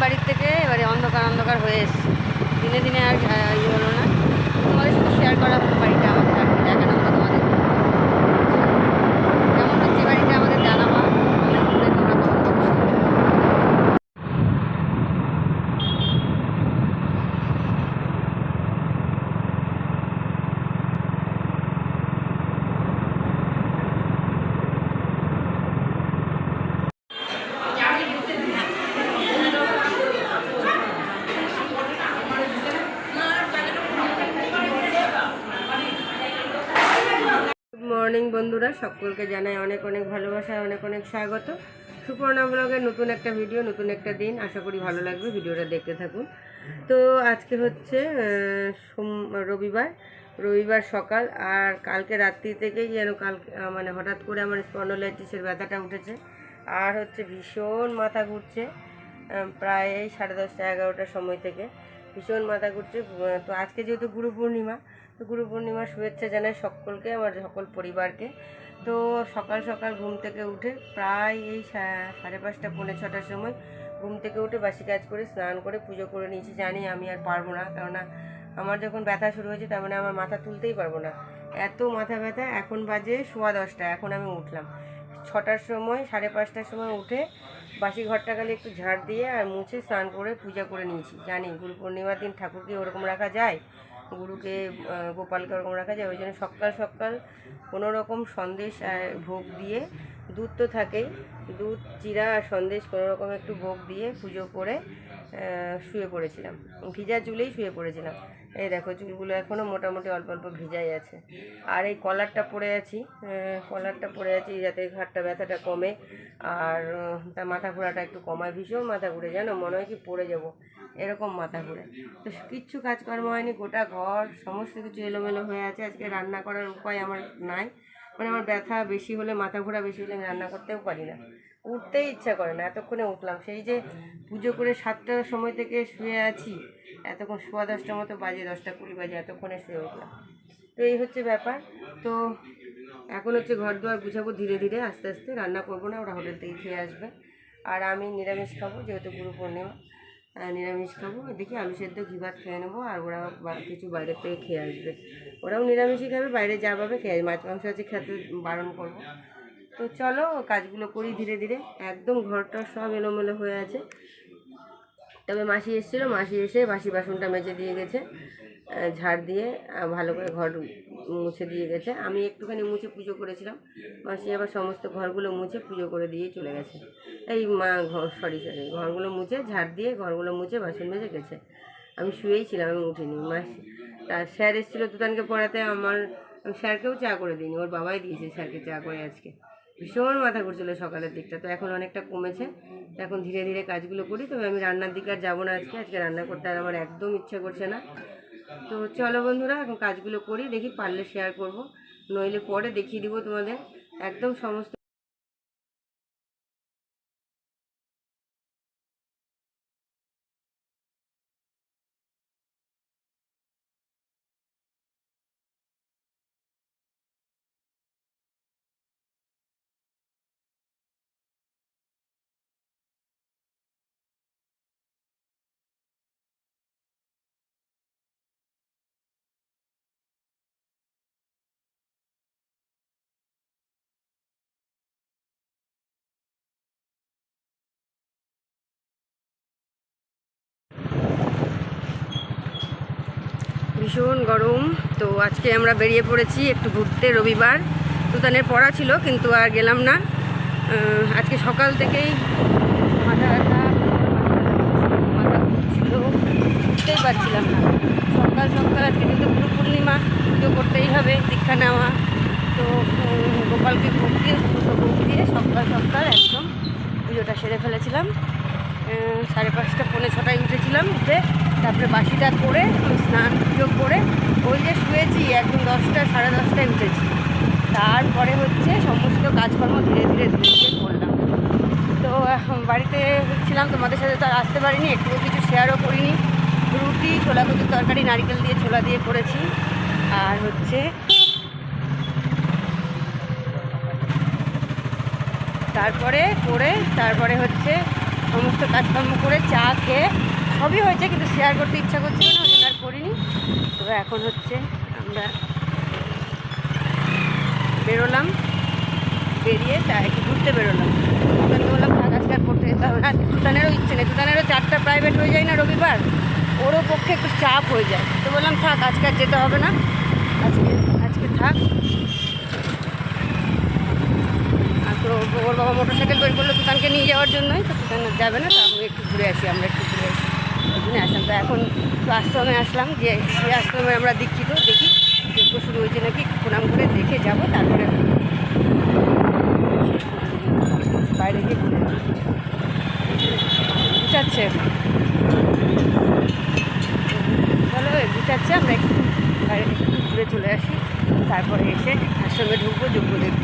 বাড়ির থেকে এবারে অন্ধকার অন্ধকার হয়ে এসছে। দিনে দিনে আর ইয়ে হলো না। তোমাদের সাথে শেয়ার করা হলো বাড়িটা আমাদের আর কি দেখানো হলো তোমাদের কেমন হচ্ছে বাড়িটা আমাদের জানাবা কমেন্ট করে তোমরা কমেন্ট বক্সে গুড মর্নিং বন্ধুরা সকলকে জানাই অনেক অনেক ভালোবাসায় অনেক অনেক স্বাগত। সুপর্ণা ব্লগের নতুন একটা ভিডিও নতুন একটা দিন। আশা করি ভালো লাগবে ভিডিওটা দেখতে থাকুন। তো আজকে হচ্ছে সোম রবিবার। রবিবার সকাল আর কালকে রাত্রি থেকেই যেন কাল আহ, মানে হঠাৎ করে আমার স্পন্ডোলাইটিসের ব্যথাটা উঠেছে। আর হচ্ছে ভীষণ মাথা ঘুরছে প্রায় সাড়ে দশটা এগারোটার সময় থেকে। ভীষণ মাথা ঘুরছে তো আজকে যেহেতু গুরু পূর্ণিমা গুরু পূর্ণিমার শুভেচ্ছা জানাই সকলকে, আমার সকল পরিবারকে। তো সকাল সকাল ঘুম থেকে উঠে প্রায় এই সাড়ে পাঁচটা, পৌনে ছটার সময় ঘুম থেকে উঠে বাসি কাজ করে স্নান করে পুজো করে নিয়েছি। জানি আমি আর পারব না, কেননা আমার যখন ব্যথা শুরু হয়েছে তার মানে আমার মাথা তুলতেই পারব না। এত মাথা ব্যথা, এখন বাজে সোয়া দশটা, এখন আমি উঠলাম। ছটার সময়, সাড়ে পাঁচটার সময় উঠে বাসি ঘরটা খালি একটু ঝাড় দিয়ে আর মুছে স্নান করে পূজা করে নিয়েছি। জানি গুরু পূর্ণিমার দিন ঠাকুরকে ওরকম রাখা যায়? গুরুকে গোপালকে ওরকম রাখা যায়। ওই জন্য সকাল সকাল কোনো রকম সন্দেশ আর ভোগ দিয়ে দুধ তো থাকেই। দুধ, চিরা আর সন্দেশ কোনো রকম একটু ভোগ দিয়ে পুজো করে শুয়ে পড়েছিলাম। ভিজা চুলেই শুয়ে পড়েছিলাম। এই দেখো চুলগুলো এখনও মোটামুটি অল্প অল্প ভিজাই আছে। আর এই কলারটা পরে আছি কলারটা পরে আছি যাতে ঘাটটা ব্যথাটা কমে। আর তার মাথা ঘোরাটা একটু কমায়, ভীষণ মাথা ঘুরে, জানো? মনে হয় কি পড়ে যাব, এরকম মাথা ঘুরে। তো কিচ্ছু কাজকর্ম হয়নি, গোটা ঘর, সমস্ত কিছু এলোমেলো হয়ে আছে। আজকে রান্না করার উপায় আমার নাই। মানে আমার ব্যথা বেশি হলে, মাথা ঘোরা বেশি হলে আমি রান্না করতেও পারি না। উঠতেই ইচ্ছা করে না, এতক্ষণে উঠলাম। সেই যে পুজো করে সাতটার সময় থেকে শুয়ে আছি, এতক্ষণ সোয়া দশটার মতো বাজে, দশটা কুড়ি বাজে, এতক্ষণে শুয়ে উঠলাম। তো এই হচ্ছে ব্যাপার। তো এখন হচ্ছে ঘর দুয়ার গুছাবো ধীরে ধীরে, আস্তে আস্তে। রান্না করব না, ওরা হোটেল থেকে খেয়ে আসবে। আর আমি নিরামিষ খাব, যেহেতু গুরু পূর্ণিমা নিরামিষ খাব। দেখি আলু সেদ্ধ, ঘি ভাত খেয়ে নেব, আর ওরা কিছু বাইরের থেকে খেয়ে আসবে। ওরাও নিরামিষই খাবে, বাইরে যা পাবে খেয়ে মাছ মাংস আছে, খেতে বারণ করব। তো চলো কাজগুলো করি ধীরে ধীরে। একদম ঘরটা সব এলোমেলো হয়ে আছে। তবে মাসি এসেছিল, মাসি এসে বাসি বাসনটা মেজে দিয়ে গেছে ঝাড় দিয়ে ভালো করে ঘর মুছে দিয়ে গেছে। আমি একটুখানি মুছে পুজো করেছিলাম, মাসি আবার সমস্ত ঘরগুলো মুছে পুজো করে দিয়ে চলে গেছে। এই মা ঘর সরি সরি ঘরগুলো মুছে, ঝাড় দিয়ে ঘরগুলো মুছে বাসন মেজে গেছে। আমি শুয়েই ছিলাম, আমি উঠিনি। মাসি তার স্যার এসেছিল দুদানকে পড়াতে, আমার আমি স্যারকেও চা করে দিইনি, ওর বাবাই দিয়েছে স্যারকে চা করে আজকে। ভীষণ মাথা ঘুরছিল সকালের দিকটা। তো এখন অনেকটা কমেছে। এখন ধীরে ধীরে কাজগুলো করি। তবে আমি রান্নার দিকে আর যাব না আজকে। আজকে রান্না করতে আর আমার একদম ইচ্ছে করছে না। তো চলো বন্ধুরা, এখন কাজগুলো করি। দেখি পারলে শেয়ার করব। নইলে পরে দেখিয়ে দিব তোমাদের। একদম সমস্ত ভীষণ গরম। তো আজকে আমরা বেরিয়ে পড়েছি একটু ঘুরতে রবিবার। তুতানের পড়া ছিল, কিন্তু আর গেলাম না। আজকে সকাল থেকেই মাথা ব্যথা মাথা ঘুরছিল উঠতেই পারছিলাম না। সকাল সকাল আজকে যেহেতু গুরু পূর্ণিমা পুজো করতেই হবে, দীক্ষা নেওয়া। তো গোপালকে ভোগ দিয়ে ভোগ দিয়ে সকাল সকাল একদম পুজোটা সেরে ফেলেছিলাম। সাড়ে পাঁচটা, পৌনে ছটায় উঠেছিলাম উঠে তারপরে বাসিটা করে স্নান পুজো করে, ওই যে শুয়েছি একদম দশটা, সাড়ে দশটায় উঠেছি। তারপরে হচ্ছে সমস্ত কাজকর্ম ধীরে ধীরে ধীরে ধীরে করলাম। তো বাড়িতে ছিলাম, তোমাদের সাথে তো আর আসতে পারিনি, একটুও কিছু শেয়ারও করিনি। রুটি, ছোলা, কচুর তরকারি, নারকেল দিয়ে, ছোলা দিয়ে করেছি। আর হচ্ছে তারপরে করে, তারপরে হচ্ছে সমস্ত কাজকর্ম করে চা খেয়ে সবই হয়েছে, কিন্তু শেয়ার করতে ইচ্ছা করছিল না, ওই আর করিনি। তবে এখন হচ্ছে আমরা বেরোলাম, বেরিয়ে তা একটু ঘুরতে বেরোলাম। তুতানকে বললাম, থাক, আজকে আর পড়তে যেতে হবে না। তুতানেরও ইচ্ছে নেই তুতানেরও চারটা প্রাইভেট হয়ে যায় না রবিবার, ওরও পক্ষে একটু চাপ হয়ে যায়। তো বললাম, থাক, আজকে আর যেতে হবে না। আজকে আজকে থাক আর তো ওর বাবা মোটর সাইকেল বের করল তুতানকে নিয়ে যাওয়ার জন্যই, তো তুতান যাবে না, তো আমি একটু ঘুরে আসি, আমরা একটু ঘুরে আসি। ওই জন্য আসলাম, তো এখন তো আশ্রমে আসলাম, যে সেই আশ্রমে আমরা দীক্ষিত, দেখি যজ্ঞ শুরু হয়েছে নাকি প্রণাম করে দেখে যাব, তারপরে বাইরে গিয়ে ঘুরে গুছাচ্ছে? চলো গুছাচ্ছে, আমরা একটু বাইরে ঘুরে চলে আসি, তারপরে এসে আশ্রমে ঢুকবো যোগ্য দেখব।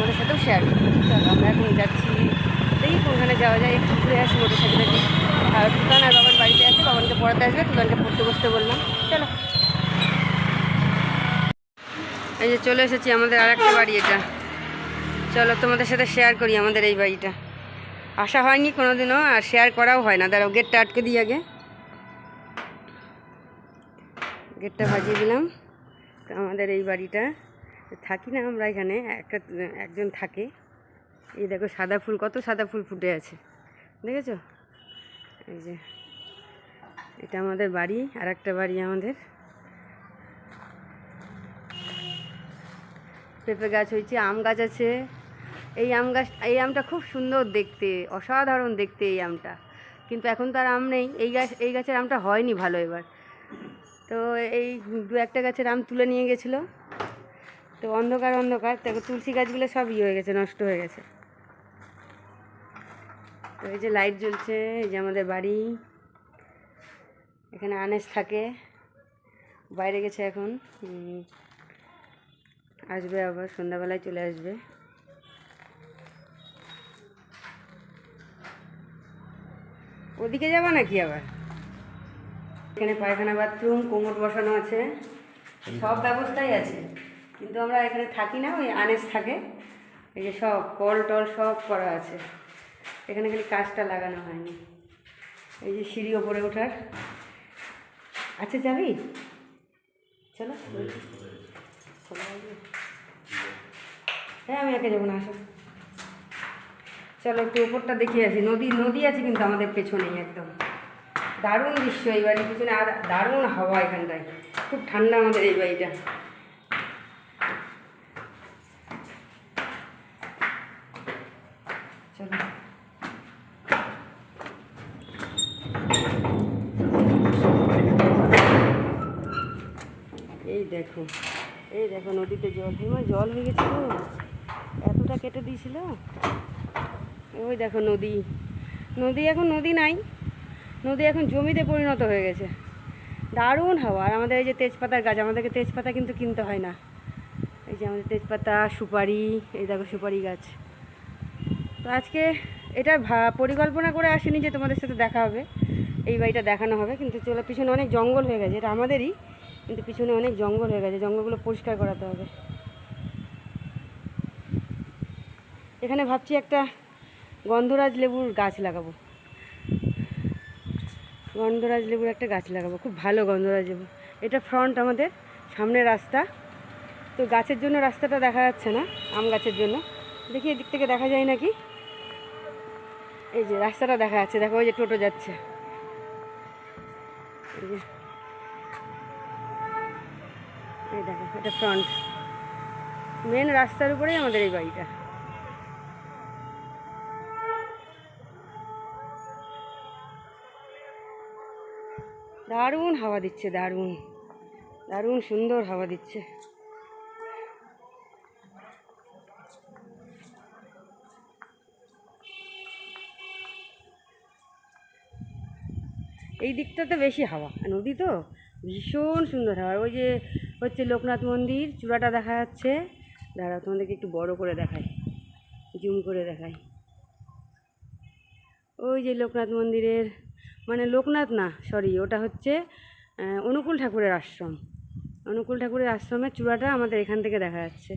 তোমাদের সাথেও শেয়ার করব। চলো, আমরা এখন যাচ্ছি। দেখি কোনখানে যাওয়া যায়, একটু ঘুরে আসি মোটর সাইকেলে দিয়ে আর তুতান আর বাবার বাড়িতে আছে, বাবানকে পড়াতে আসবে, তুতানকে পড়তে বসতে বললাম। চলো। এই যে চলে এসেছি আমাদের আর একটা বাড়ি এটা। চলো, তোমাদের সাথে শেয়ার করি আমাদের এই বাড়িটা। আসা হয়নি কোনোদিনও, আর শেয়ার করাও হয় না। দাঁড়াও গেটটা আটকে দিই আগে। গেটটা ভাজিয়ে দিলাম। আমাদের এই বাড়িটা। থাকি না আমরা এখানে, একটা, একজন থাকে। এই দেখো সাদা ফুল, কত সাদা ফুল ফুটে আছে। দেখেছ? এই যে, এটা আমাদের বাড়ি আর একটা বাড়ি আমাদের। পেঁপে গাছ হয়েছে, আম গাছ আছে। এই আম গাছ, এই আমটা খুব সুন্দর দেখতে, অসাধারণ দেখতে এই আমটা। কিন্তু এখন তো আর আম নেই। এই গাছ, এই গাছের আমটা হয়নি ভালো এবার। তো এই দু একটা গাছের আম তুলে নিয়ে গেছিল। তো অন্ধকার অন্ধকার। দেখো, তুলসী গাছগুলো সব ইয়ে হয়ে গেছে, নষ্ট হয়ে গেছে। তো এই যে লাইট জ্বলছে, এই যে আমাদের বাড়ি। এখানে আনেস থাকে। বাইরে গেছে এখন। আসবে আবার, সন্ধ্যাবেলায় চলে আসবে। ওদিকে যাবা নাকি আবার? এখানে পায়খানা বাথরুম, কোমর বসানো আছে। সব ব্যবস্থাই আছে। কিন্তু আমরা এখানে থাকি না, ওই আনেস থাকে। এই যে সব, কল টল সব করা আছে। এখানে খালি কাজটা লাগানো হয়নি। এই যে সিঁড়ি ওপরে ওঠার। আচ্ছা যাবি? চলো। হ্যাঁ আমি একে যাব না, আসো। চলো, একটু ওপরটা দেখিয়ে আসি। নদী নদী আছে কিন্তু আমাদের পেছনেই একদম। দারুণ দৃশ্য এই বাড়ির পিছনে। আর দারুণ হাওয়া এখানটায়। খুব ঠান্ডা আমাদের এই বাড়িটা। দেখো। এই দেখো নদীতে জল। হিমা, জল হয়ে গেছে তো। এতটা কেটে দিয়েছিল। ওই দেখো নদী। নদী এখন নদী নাই। নদী এখন জমিতে পরিণত হয়ে গেছে। দারুণ হাওয়া। আর আমাদের এই যে তেজপাতার গাছ, আমাদেরকে তেজপাতা কিন্তু কিনতে হয় না। এই যে আমাদের তেজপাতা, সুপারি, এই দেখো সুপারি গাছ। তো আজকে এটা পরিকল্পনা করে আসেনি যে তোমাদের সাথে দেখা হবে। এই বাড়িটা দেখানো হবে। কিন্তু চলে, পিছনে অনেক জঙ্গল হয়ে গেছে। এটা আমাদেরই। কিন্তু পিছনে অনেক জঙ্গল হয়ে গেছে, জঙ্গলগুলো পরিষ্কার করাতে হবে। এখানে ভাবছি একটা গন্ধরাজ লেবুর গাছ লাগাবো। গন্ধরাজ লেবুর একটা গাছ লাগাবো, খুব ভালো গন্ধরাজ লেবু। এটা ফ্রন্ট আমাদের, সামনে রাস্তা। তো গাছের জন্য রাস্তাটা দেখা যাচ্ছে না, আম গাছের জন্য। দেখি এদিক থেকে দেখা যায় নাকি? এই যে রাস্তাটা দেখা যাচ্ছে, দেখো ওই যে টোটো যাচ্ছে। এই দেখো, এটা ফ্রন্ট মেন রাস্তার উপরেই আমাদের এই বাড়িটা। দারুণ হাওয়া দিচ্ছে, দারুণ। দারুণ সুন্দর হাওয়া দিচ্ছে। এই দিকটাতে বেশি হাওয়া। নদী তো ভীষণ সুন্দর হাওয়া। ওই যে হচ্ছে লোকনাথ মন্দির, চূড়াটা দেখা যাচ্ছে। দাঁড়াও, তোমাদেরকে একটু বড় করে দেখাই। জুম করে দেখাই। ওই যে লোকনাথ মন্দিরের মানে লোকনাথ না সরি ওটা হচ্ছে অনুকূল ঠাকুরের আশ্রম। অনুকূল ঠাকুরের আশ্রমের চূড়াটা আমাদের এখান থেকে দেখা যাচ্ছে।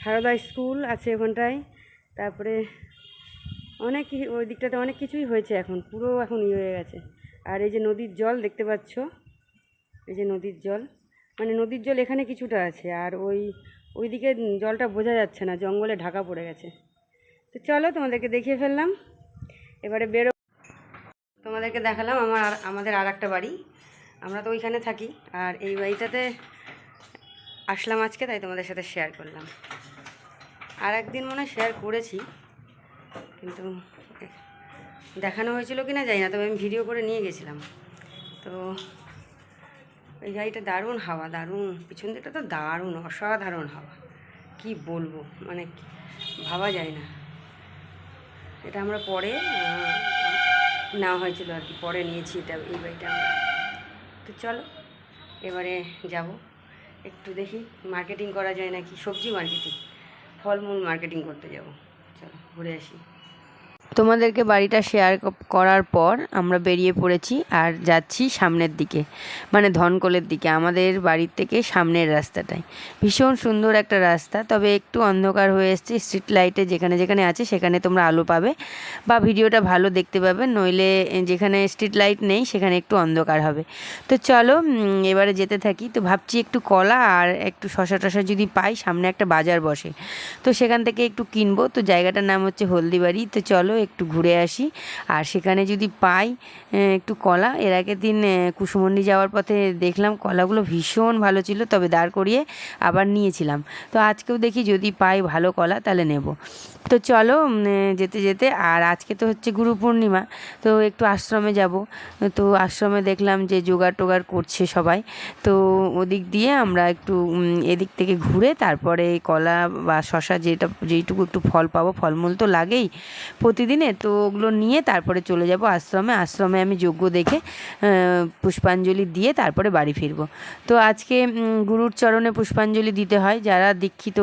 সারদা স্কুল আছে ওখানটায়। তারপরে অনেক ওই দিকটাতে অনেক কিছুই হয়েছে এখন, পুরো এখন ইয়ে হয়ে গেছে। আর এই যে নদীর জল দেখতে পাচ্ছ? এই যে নদীর জল। মানে নদীর জল এখানে কিছুটা আছে আর ওই, ওইদিকে জলটা বোঝা যাচ্ছে না, জঙ্গলে ঢাকা পড়ে গেছে। তো চলো তোমাদেরকে দেখিয়ে ফেললাম। এবারে বেরো তোমাদেরকে দেখালাম আমার আমাদের আর একটা বাড়ি। আমরা তো ওইখানে থাকি আর এই বাড়িটাতে আসলাম আজকে, তাই তোমাদের সাথে শেয়ার করলাম। আর একদিন মনে শেয়ার করেছি, কিন্তু দেখানো হয়েছিল কি না জানি না, তবে আমি ভিডিও করে নিয়ে গেছিলাম। তো এই গাড়িটা দারুণ হাওয়া, দারুণ। পিছন দিকটা তো দারুণ, অসাধারণ হাওয়া। কি বলব মানে ভাবা যায় না। এটা আমরা পরে নেওয়া হয়েছিল আর কি, পরে নিয়েছি এটা, এই বাড়িটা আমরা। তো চলো, এবারে যাব। একটু দেখি মার্কেটিং করা যায় নাকি, সবজি মার্কেটিং ফলমূল মার্কেটিং করতে যাব। চলো, ঘুরে আসি। তোমাদেরকে বাড়িটা শেয়ার করার পর আমরা বেরিয়ে পড়েছি আর যাচ্ছি সামনের দিকে মানে ধনকলের দিকে, আমাদের বাড়ির থেকে সামনের রাস্তাটায়। ভীষণ সুন্দর একটা রাস্তা, তবে একটু অন্ধকার হয়ে এসছে স্ট্রিট লাইটে যেখানে যেখানে আছে সেখানে তোমরা আলো পাবে বা ভিডিওটা ভালো দেখতে পাবে, নইলে যেখানে স্ট্রিট লাইট নেই সেখানে একটু অন্ধকার হবে। তো চলো এবারে যেতে থাকি। তো ভাবছি একটু কলা আর একটু শশা টশা যদি পাই, সামনে একটা বাজার বসে। তো সেখান থেকে একটু কিনবো। তো জায়গাটার নাম হচ্ছে হলদিবাড়ি। তো চলো একটু ঘুরে আসি। আর সেখানে যদি পাই একটু কলা। এর আগের দিন কুসুমন্ডি যাওয়ার পথে দেখলাম কলাগুলো ভীষণ ভালো ছিল, তবে দাঁড় করিয়ে আবার নিয়েছিলাম। তো আজকেও দেখি যদি পাই ভালো কলা, তাহলে নেব। তো চলো যেতে যেতে। আর আজকে তো হচ্ছে গুরু পূর্ণিমা, তো একটু আশ্রমে যাব। তো আশ্রমে দেখলাম যে জোগাড় টোগাড় করছে সবাই। তো ওদিক দিয়ে আমরা একটু এদিক থেকে ঘুরে তারপরে কলা বা শশা যেটা, যেইটুকু একটু ফল পাবো, ফলমূল তো লাগেই। প্রতিদিনে তো ওগুলো নিয়ে তারপরে চলে যাব আশ্রমে। আশ্রমে আমি যোগ্য দেখে পুষ্পাঞ্জলি দিয়ে তারপরে বাড়ি ফিরবো। তো আজকে গুরুর চরণে পুষ্পাঞ্জলি দিতে হয়। যারা দীক্ষিত,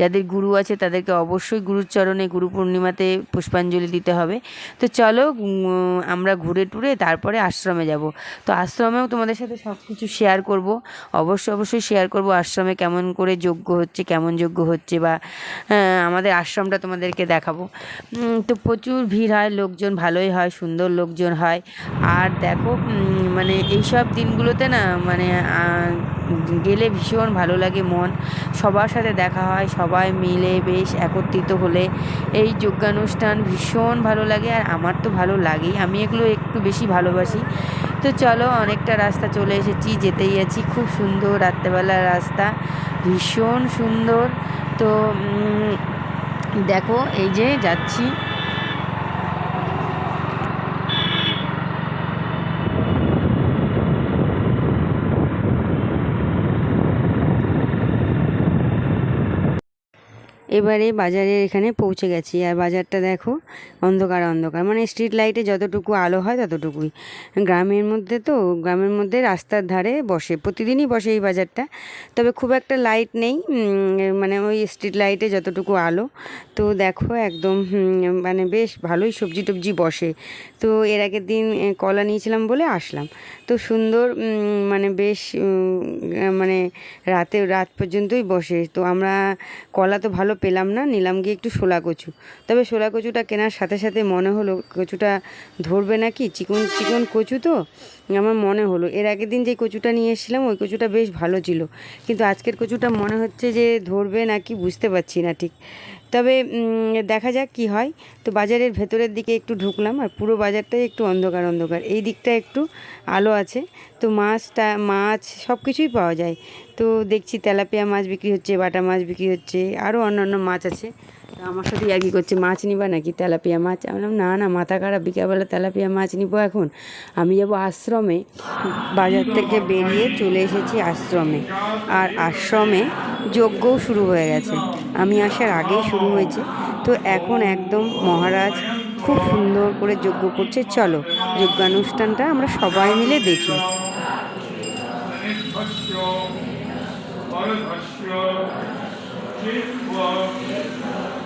যাদের গুরু আছে তাদেরকে অবশ্যই গুরুর চরণে, গুরু পূর্ণিমাতে পুষ্পাঞ্জলি দিতে হবে। তো চলো আমরা ঘুরে টুরে তারপরে আশ্রমে যাব। তো আশ্রমেও তোমাদের সাথে সব কিছু শেয়ার করব। অবশ্যই অবশ্যই শেয়ার করব আশ্রমে কেমন করে যোগ্য হচ্ছে, কেমন যোগ্য হচ্ছে বা আমাদের আশ্রমটা তোমাদেরকে দেখাবো। তো প্রচুর ভিড় হয়, লোকজন ভালোই হয়, সুন্দর লোকজন হয়। আর দেখো মানে এইসব দিনগুলোতে না মানে গেলে ভীষণ ভালো লাগে মন। সবার সাথে দেখা হয়, সবাই মিলে বেশ একত্রিত হলে এই যজ্ঞানুষ্ঠান ভীষণ ভালো লাগে আর আমার তো ভালো লাগেই। আমি এগুলো একটু বেশি ভালোবাসি। তো চলো, অনেকটা রাস্তা চলে এসেছি, যেতেই আছি। খুব সুন্দর রাত্রেবেলার রাস্তা, ভীষণ সুন্দর। তো দেখো, এই যে যাচ্ছি। এবারে বাজারের এখানে পৌঁছে গেছি। আর বাজারটা দেখো, অন্ধকার অন্ধকার। মানে স্ট্রিট লাইটে যতটুকু আলো হয় ততটুকুই। গ্রামের মধ্যে তো, গ্রামের মধ্যে রাস্তার ধারে বসে, প্রতিদিনই বসে এই বাজারটা। তবে খুব একটা লাইট নেই মানে ওই স্ট্রিট লাইটে যতটুকু আলো। তো দেখো একদম মানে বেশ ভালোই সবজি টবজি বসে। তো এর আগের দিন কলা নিয়েছিলাম বলে আসলাম। তো সুন্দর মানে বেশ মানে রাতে, রাত পর্যন্তই বসে। তো আমরা, কলা তো ভালো পেলাম না, নিলাম গিয়ে একটু শোলা কচু। তবে শোলা কচুটা কেনার সাথে সাথে মনে হলো কচুটা ধরবে নাকি? চিকন চিকন কচু তো? আমার মনে হলো। এর আগের দিন যে কচুটা নিয়ে এসেছিলাম, ওই কচুটা বেশ ভালো ছিল। কিন্তু আজকের কচুটা মনে হচ্ছে যে ধরবে নাকি বুঝতে পারছি না ঠিক। তবে দেখা যাক কি হয়। তো বাজারের ভেতরের দিকে একটু ঢুকলাম আর পুরো বাজারটাই একটু অন্ধকার অন্ধকার। এই দিকটা একটু আলো আছে। তো মাছটা মাছ সব কিছুই পাওয়া যায়। তো দেখছি তেলাপিয়া মাছ বিক্রি হচ্ছে, বাটা মাছ বিক্রি হচ্ছে আরও অন্যান্য মাছ আছে। আমার সাথে আর কি করছে, মাছ নিবা নাকি তেলাপিয়া মাছ? আমি বললাম, না না, মাথা খারাপ, বিকালবেলা তেলাপিয়া মাছ নিবো এখন। আমি যাব আশ্রমে, বাজার থেকে বেরিয়ে চলে এসেছি আশ্রমে। আর আশ্রমে যজ্ঞও শুরু হয়ে গেছে। আমি আসার আগেই শুরু হয়েছে। তো এখন একদম মহারাজ খুব সুন্দর করে যজ্ঞ করছে। চলো, যজ্ঞানুষ্ঠানটা আমরা সবাই মিলে দেখি।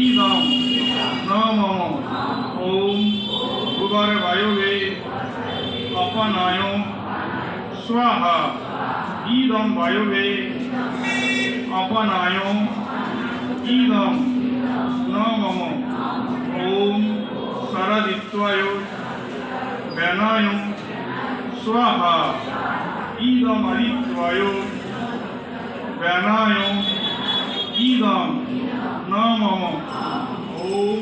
इदं न मम ॐ भूगर्भवायुवे अपनाय स्वाहा इदं वायुवे अपनाय इदं न मम ॐ शरदित्वाय व्यानाय स्वाहा इदमरित्वाय व्यानाय ইদম নম ওম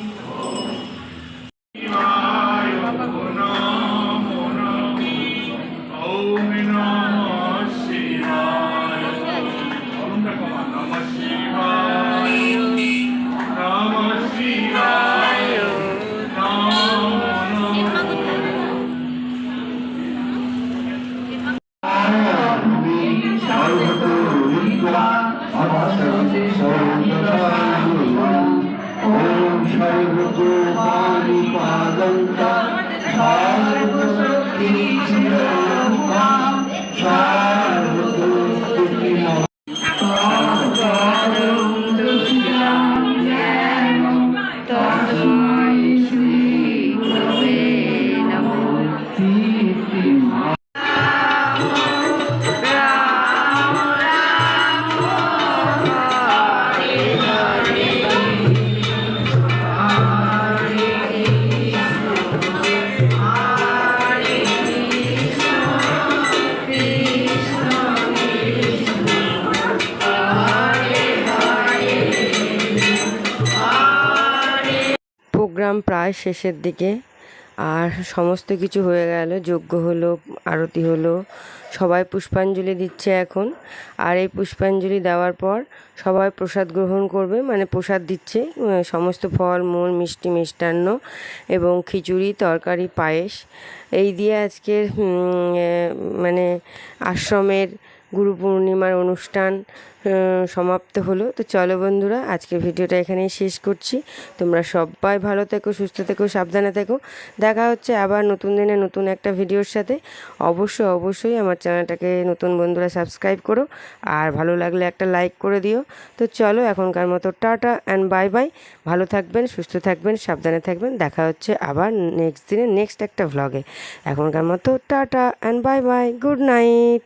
Giovanni. প্রায় শেষের দিকে। আর সমস্ত কিছু হয়ে গেল যজ্ঞ হলো আরতি হলো সবাই পুষ্পাঞ্জলি দিচ্ছে এখন। আর এই পুষ্পাঞ্জলি দেওয়ার পর সবাই প্রসাদ গ্রহণ করবে মানে প্রসাদ দিচ্ছে সমস্ত ফল, মূল, মিষ্টি, মিষ্টান্ন এবং খিচুড়ি, তরকারি, পায়েস। এই দিয়ে আজকের মানে আশ্রমের গুরু পূর্ণিমার অনুষ্ঠান সমাপ্ত হলো। তো চলো বন্ধুরা, আজকের ভিডিওটা এখানেই শেষ করছি। তোমরা সবাই ভালো থেকো, সুস্থ থেকো, সাবধানে থেকো। দেখা হচ্ছে আবার নতুন দিনে নতুন একটা ভিডিওর সাথে। অবশ্যই অবশ্যই আমার চ্যানেলটাকে নতুন বন্ধুরা সাবস্ক্রাইব করো আর ভালো লাগলে একটা লাইক করে দিও। তো চলো এখনকার মতো টাটা অ্যান্ড বাই বাই ভালো থাকবেন, সুস্থ থাকবেন, সাবধানে থাকবেন। দেখা হচ্ছে আবার নেক্সট দিনে নেক্সট একটা ভ্লগে এখনকার মতো tata and bye bye good night